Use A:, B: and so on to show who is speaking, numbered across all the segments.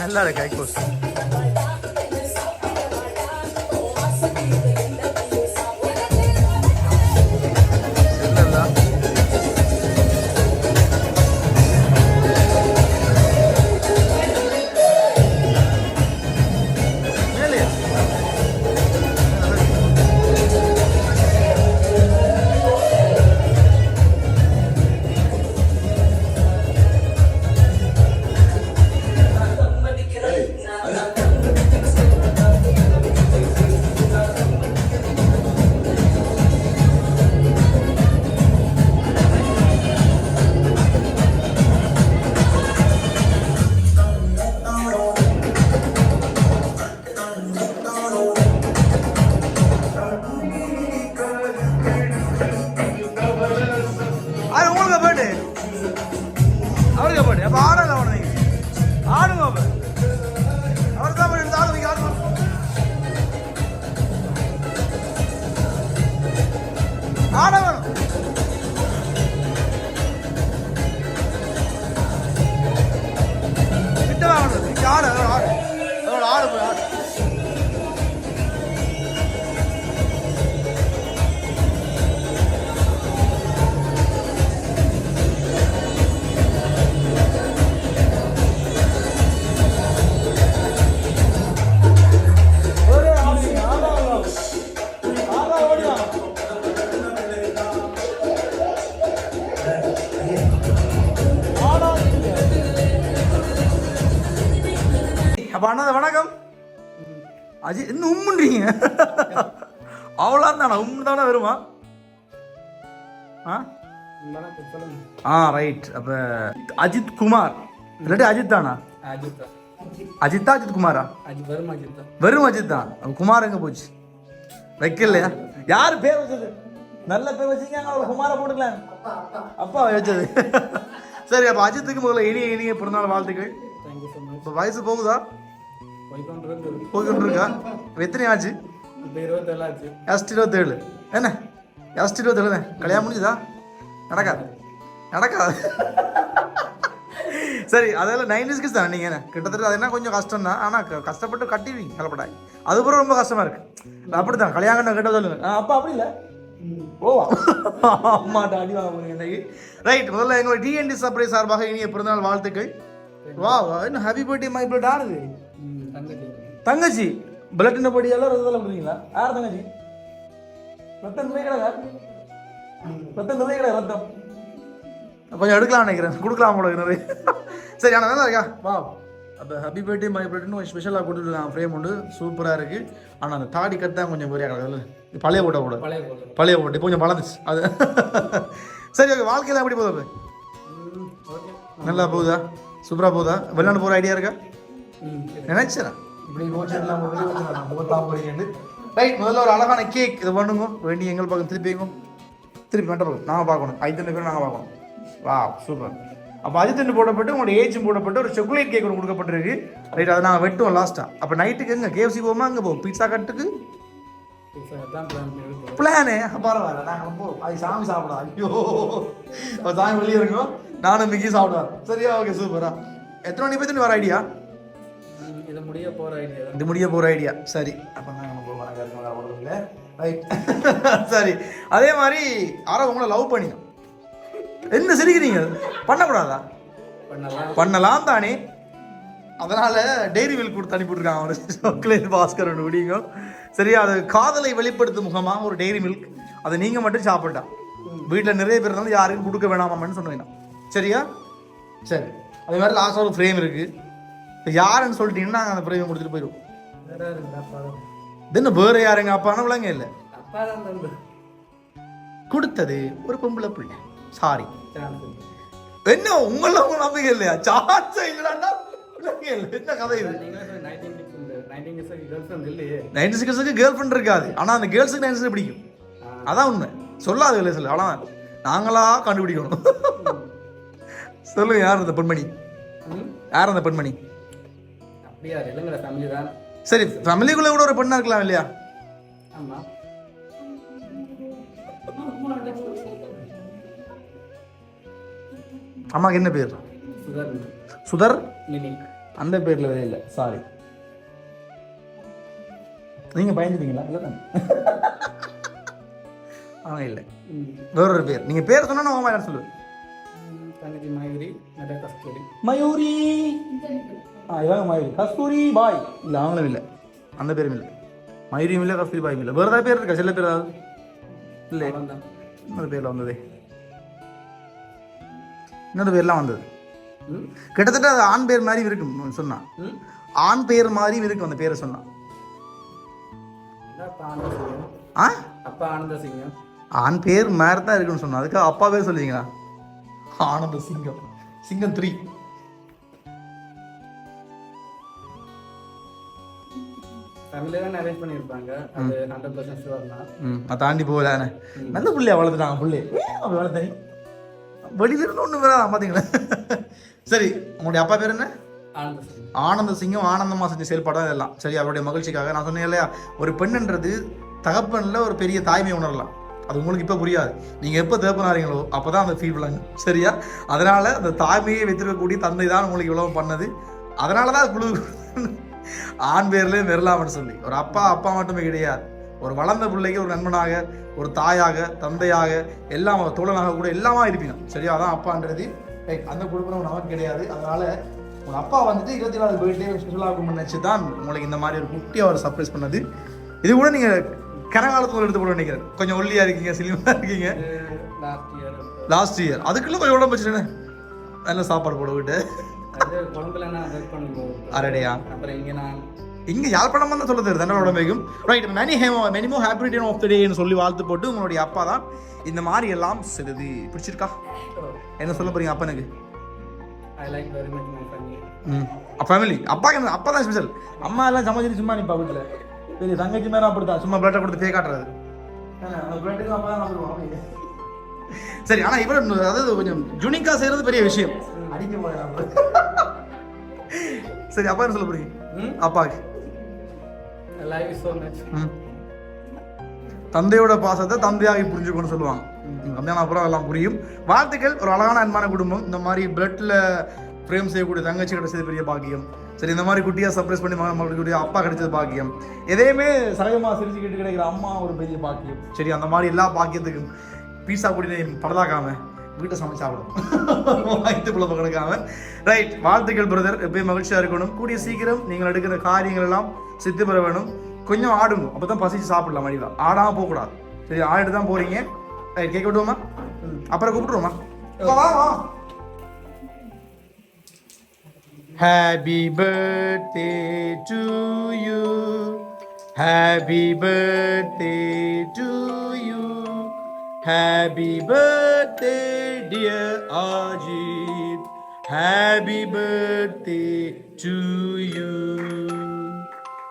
A: நல்லா இருக்கு அண்ணா வணக்கம். அஜி இன்னும் உம்முன்றீங்க? அவ்வளோ தானே உம் தானே வருமா? ஆ? ஆ ரைட் அப்ப அஜித் குமார். இல்லாட்டி அஜித் தானா?
B: அஜித்
A: அஜித்தா அஜித் குமாரா?
B: அஜித் அஜித்
A: வெறும் அஜித் தான். குமார் எங்க போச்சு? வைக்கலையா? யார் பேர் வச்சது? நல்ல பேர் வச்சீங்க. அவரை குமார போட்டுக்கலாம். அப்பா வச்சது. சரி அப்ப அஜித்துக்கு முதல்ல இனிய இனிய பிறந்தநாள் வாழ்த்துக்கள். இப்போ வயசு போகுதா?
B: இருக்குது
A: இப்ப எத்தனை ஆச்சு?
B: இப்போ இருபத்தேழு
A: என்ன எஸ்ட் இருபத்தேழு. தான் கல்யாணம் முடிஞ்சுதா? நடக்காது. நடக்காது. சரி அதெல்லாம் நைன்டிஸ் கிட்ஸ் தான் நீங்கள் கிட்டத்தட்ட அது என்ன கொஞ்சம் கஷ்டம் தான் ஆனால் கஷ்டப்பட்டு கட்டிடுவீங்க கலப்படாய். அதுக்கப்புறம் ரொம்ப கஷ்டமா இருக்கு. அப்படி தான் கல்யாணம் கிட்ட சொல்லுங்க. அப்பா அப்படி இல்லை? ஓவா அம்மாட்ட அடி வாங்க ரைட் முதல்ல எங்களோட டிஎன்டி சர்ப்ரைஸ் சார்பாக இனிய பிறந்தநாள் வாழ்த்துக்கள். வா வா இன்னும் ஹாப்பி பர்த்டே மை பிளட் ஆனது?
B: ம் தங்கச்சி
A: பிளட்டின படியெல்லாம் ரத்தத்தில் கொடுத்தீங்களா யார் தங்கச்சி? ரத்தம் நிறைய கிடக்கா ரத்தம் நிறைய கிடக்கு ரத்தம்? கொஞ்சம் எடுக்கலாம் நினைக்கிறேன். கொடுக்கலாம் போல நிறைய. சரி ஆனால் நல்லா இருக்கா? வா அப்போ ஹாப்பி பர்த்டே மை பர்த்டேன்னு ஸ்பெஷலாக கொடுத்துருக்காங்க ஃப்ரேம் உண்டு. சூப்பராக இருக்குது ஆனால் அந்த தாடி கட் தான் கொஞ்சம் குறையா கிடக்குது இது பழைய போட்ட கூட.
B: பழைய
A: போட்டு இப்போ கொஞ்சம் வளர்ந்துச்சு அது. சரி ஓகே வாழ்க்கையில் எப்படி போகுது அப்ப?
B: ம் ஓகே
A: நல்லா போகுதா? சூப்பராக போகுதா? வெளிநாடு போகிற ஐடியா இருக்கா?
B: ம்
A: நினைச்சேன்? இப்படி யோசிச்சுலாம் முகத்தான் போறீங்கன்னு ரைட் முதல்ல ஒரு அழகான கேக் இது பண்ணுங்க. வேண்டி எங்கள் பக்கம் திருப்பிங்க திருப்பி மட்டும் நாங்கள் பார்க்கணும். ஐந்து பேரும் நாங்கள் பார்க்கணும். வா சூப்பர் அப்போ அஜித்தண்டு போடப்பட்டு உங்களோட ஏஜும் போடப்பட்டு ஒரு சாக்லேட் கேக் ஒன்று கொடுக்கப்பட்டிருக்கு. ரைட் அதை நாங்கள் வெட்டுவோம் லாஸ்ட்டாக அப்போ நைட்டுக்கு எங்கே? கேஎஃப்சி போவோமா? அங்கே போவோம். பீட்சா கட்டுக்கு
B: பிளான்
A: பரவாயில்ல. நாங்கள் போ அது சாமி சாப்பிடலாம் ஐயோ. அப்ப சாமி வெளியே இருக்கோம் நானும் மிக்கி சாப்பிடுவேன் சரியா? ஓகே சூப்பரா எத்தனை மணி போய் வர ஐடியா
B: இது முடிய போகிற ஐடியா தான்.
A: இது முடிய போகிற ஐடியா சரி. அப்போ நான் நம்ம போகிறோம் ரைட் சரி. அதே மாதிரி யாரோ உங்களை லவ் பண்ணியும் என்ன சிரிக்கிறீங்க? பண்ணக்கூடாதா?
B: பண்ணலாம்.
A: பண்ணலாம் தானே. அதனால டெய்ரி மில்க் கொடுத்து அனுப்பிவிட்ருக்காங்க அவர். சாக்லேட் பாஸ்கர் ஒன்று விடிங்க சரியா அது காதலை வெளிப்படுத்தும் முகமாக ஒரு டெய்ரி மில்க் அதை நீங்கள் மட்டும் சாப்பிட்டா. வீட்டில் நிறைய பேர் இருந்தாலும் யாருக்கும் கொடுக்க வேணாமான்னு சொன்னீங்க. சரியா? சரி. அதே மாதிரி லாஸ்ட்டாக ஒரு ஃப்ரேம் இருக்குது யாருன்னு சொல்லிட்டீங்கன்னா நாங்கள் அந்த ஃப்ரேமை கொடுத்துட்டு போயிடுவோம்
B: வேற இருக்கு அப்பா தான்.
A: இது என்ன வேற யாருங்க? அப்பான விளங்க இல்லை. கொடுத்தது ஒரு பொம்பளை பிள்ளை. சாரி என்ன உங்கள உங்க நம்பிக்கை இல்லையா? சான்ஸே இல்லைன்னா. என்ன கதை இது? நைன்டி சிக்ஸுக்கு கேர்ள் ஃப்ரெண்ட் இருக்காது. ஆனால் அந்த கேர்ள்ஸுக்கு நைன்டி பிடிக்கும். அதான் உண்மை. சொல்லாது இல்லை சொல்ல அவ்வளோதான் நாங்களா கண்டுபிடிக்கணும். சொல்லுங்க யார் அந்த பெண்மணி? யார் அந்த பெண்மணி?
B: அப்படியா? இல்லைங்களா ஃபேமிலி தான்.
A: சரி ஃபேமிலிக்குள்ளே கூட ஒரு பெண்ணா இருக்கலாம் இல்லையா?
B: ஆமாம்
A: அம்மாக்கு என்ன பேர்?
B: சுதர்?
A: சுதர் அந்த பேரில் விதை இல்லை. சாரி நீங்கள் பயந்துட்டீங்களா? இல்லை தானே? ஆ இல்லை. வேறொரு பேர். நீங்கள் பேர் சொன்னா நான் உங்க சொல்லு
B: ம், தங்கச்சி மயூரி
A: மயூரி. ஆ இவங்க மயூரி கஸ்தூரி பாய். இல்லை அவங்களும் இல்லை. அந்த பேரும் இல்லை. மயூரியும் இல்லை கஸ்தூரி பாயும் இல்லை. வேறு ஏதாவது பேர் இருக்கா? சில பேர் ஏதாவது? இல்லை. இன்னொரு பேரில் வந்ததே. இன்னொரு பேர்லாம் வந்தது. கிட்டத்தட்ட அது ஆண் பேர் மாதிரி இருக்கும் சொன்னான். ஆண் பேர் மாதிரி இருக்கும் அந்த பேரை சொன்னான். ஆ?
B: அப்பா ஆனந்த சிங்கம்.
A: ஆண் பேர் மாதிரி தான் இருக்குன்னு சொன்னான். அதுக்கு அப்பா பேர் சொல்லுவீங்களா ஆனந்த சிங்கம். சிங்கம் த்ரீ
B: ஃபேமிலியாக தான் அரேஞ்ச் பண்ணியிருப்பாங்க. அது ஹண்ட்ரட் பர்சன்ட் ஷுவர் தான்.
A: ம் அதை தாண்டி போகலானே நல்ல புள்ளைய வளர்த்துட்டாங்க புள்ளை. அப்படி வளர்த்தனி வெளியில இருந்து ஒன்று பார்த்தீங்களா சரி உங்களுடைய அப்பா பேர் என்ன?
B: ஆனந்த சிங்கம்
A: ஆனந்த சிங்கம் ஆனந்தமா செஞ்ச செயல்பாடு இதெல்லாம். சரி அவருடைய மகிழ்ச்சிக்காக நான் சொன்னேன் இல்லையா? ஒரு பெண்ணுன்றது தகப்பனில் ஒரு பெரிய தாய்மை உணரலாம். அது உங்களுக்கு இப்போ புரியாது. நீங்கள் எப்போ தேப்பனாரீங்களோ அப்போ தான் அந்த ஃபீல் பண்ணாங்க சரியா? அதனால அந்த தாய்மையை வைத்திருக்கக்கூடிய தந்தை தான் உங்களுக்கு இவ்வளவு பண்ணது. அதனால தான் குழு ஆண் பேர்லேயே மெரலாமன்னு சொல்லி. ஒரு அப்பா அப்பா மட்டுமே கிடையாது. ஒரு வளர்ந்த பிள்ளைக்கு ஒரு நண்பனாக ஒரு தாயாக தந்தையாக எல்லாம் ஒரு தோழனாக கூட எல்லாமா இருப்பீங்க. சரியா? அதான் அப்பான்றது. ரைட் அந்த குடும்பம் நமக்கு கிடையாது. அதனால உங்க அப்பா வந்துட்டு இருபத்தி நாலு பர்த்டே ஆகும் நினச்சி தான் உங்களுக்கு இந்த மாதிரி ஒரு குட்டியாக ஒரு சர்ப்ரைஸ் பண்ணது. இது கூட நீங்கள் கனகாலத்தில் எடுத்து போட நினைக்கிறேன். கொஞ்சம் ஒல்லியாக இருக்கீங்க சிலிமாக இருக்கீங்க.
B: லாஸ்ட் இயர்
A: லாஸ்ட் இயர் அதுக்குள்ள கொஞ்சம் உடம்பு வச்சுட்டேன் நல்ல சாப்பாடு போட விட்டு. அரடையா
B: அப்புறம் இங்கே நான்
A: இங்க யாழ்ப்பாணம் தான் சொல்ல தெரியுது உடம்பைக்கும் ரைட் மெனி ஹேமோ மெனிமோ ஹாப்பி ரிட்டர்ன் ஆஃப் த டேன்னு சொல்லி வாழ்த்து போட்டு உங்களுடைய அப்பா தான் இந்த மாதிரி எல்லாம் செய்தது. பிடிச்சிருக்கா? என்ன சொல்ல போறீங்க அப்பனுக்கு?
B: I like very much my. Family
A: ம் ஃபேமிலி என்ன அப்பா தான் ஸ்பெஷல் அம்மா எல்லாம் சமைச்சிட்டு சும்மா நிப்பா வீட்டில். சரி தங்கச்சி மேலே அப்படித்தான். சும்மா பிளட்டை கொடுத்து பே காட்டுறது சரி ஆனா இவர் அதாவது கொஞ்சம் ஜுனிக்கா செய்யறது பெரிய விஷயம். அடிக்க போறேன் சரி அப்பா என்ன சொல்ல போறீங்க? அப்பாவுக்கு. தந்தையோட பாசத்தை தந்தையாகி புரிஞ்சுக்கணும்னு சொல்லுவாங்க. கம்மியான அப்புறம் எல்லாம் புரியும். வாழ்த்துக்கள் ஒரு அழகான அன்பான குடும்பம். இந்த மாதிரி பிளட்ல ஃப்ரேம் செய்யக்கூடிய தங்கச்சி கிடைச்சது பெரிய பாக்கியம். சரி இந்த மாதிரி குட்டியாக சர்ப்ரைஸ் பண்ணி மகளுடைய அப்பா கிடைச்சது பாக்கியம். எதையுமே சகஜமாக சிரிச்சுக்கிட்டு கிடைக்கிற அம்மா ஒரு பெரிய பாக்கியம். சரி அந்த மாதிரி எல்லா பாக்கியத்துக்கும் பீஸா குடி பரதாக்காம வீட்டை சமைச்சு சாப்பிடும். வாய்த்து புலப்ப கிடக்காம ரைட் வாழ்த்துக்கள் பிரதர் எப்பயும் மகிழ்ச்சியாக இருக்கணும். கூடிய சீக்கிரம் நீங்கள் எடுக்கிற காரியங்கள் எல்லாம் சித்து பெற வேணும். கொஞ்சம் ஆடுங்க. அப்போ தான் பசிச்சு சாப்பிடலாம் மடிவா ஆடாமல் போகக்கூடாது. சரி ஆடிட்டு தான் போகிறீங்க ரைட் கேட்க விட்டுவோமா அப்புறம் கூப்பிட்டுருவோமா? வா, வா. Happy birthday to you. Happy birthday to you. Happy birthday, dear Ajit. Happy birthday to you.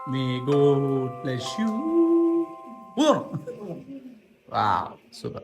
A: May God bless you. Wow, super.